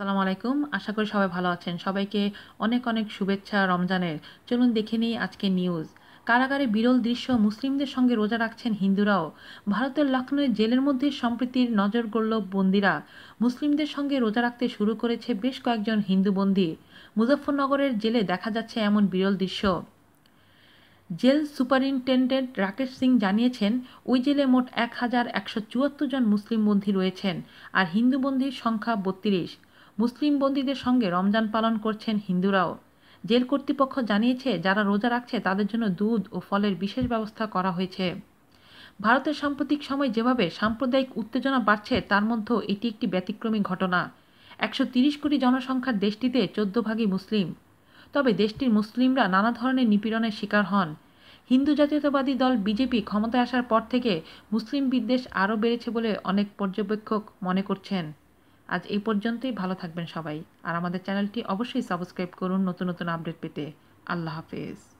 সালাম আলাইকুম। আশা করি সবাই ভালো আছেন। সবাইকে অনেক অনেক শুভেচ্ছা রমজানের। চলুন দেখে নিই আজকে নিউজ কারাগারে বিরল দৃশ্য মুসলিমদের সঙ্গে রোজা রাখছেন হিন্দুরাও। ভারতের লখনৌয়ের জেলের মধ্যে সম্প্রীতির নজর গড়ল বন্দিরা। মুসলিমদের সঙ্গে রোজা রাখতে শুরু করেছে বেশ কয়েকজন হিন্দু বন্দী। মুজফ্ফরনগরের জেলে দেখা যাচ্ছে এমন বিরল দৃশ্য। জেল সুপারিনটেন্ডেন্ট রাকেশ সিং জানিয়েছেন, ওই জেলে মোট এক হাজার একশো চুয়াত্তর জন মুসলিম বন্দী রয়েছেন, আর হিন্দু বন্দীর সংখ্যা বত্রিশ। মুসলিম বন্দীদের সঙ্গে রমজান পালন করছেন হিন্দুরাও। জেল কর্তৃপক্ষ জানিয়েছে, যারা রোজা রাখছে, তাদের জন্য দুধ ও ফলের বিশেষ ব্যবস্থা করা হয়েছে। ভারতের সাম্প্রতিক সময় যেভাবে সাম্প্রদায়িক উত্তেজনা বাড়ছে, তার মধ্যেও এটি একটি ব্যতিক্রমী ঘটনা। একশো তিরিশ কোটি জনসংখ্যার দেশটিতে চোদ্দ ভাগই মুসলিম। তবে দেশটির মুসলিমরা নানা ধরনের নিপীড়নের শিকার হন। হিন্দু জাতীয়তাবাদী দল বিজেপি ক্ষমতায় আসার পর থেকে মুসলিম বিদ্বেষ আরও বেড়েছে বলে অনেক পর্যবেক্ষক মনে করছেন। আজ এই পর্যন্তই, ভালো থাকবেন সবাই। আর আমাদের চ্যানেলটি অবশ্যই সাবস্ক্রাইব করুন নতুন নতুন আপডেট পেতে। আল্লাহ হাফেজ।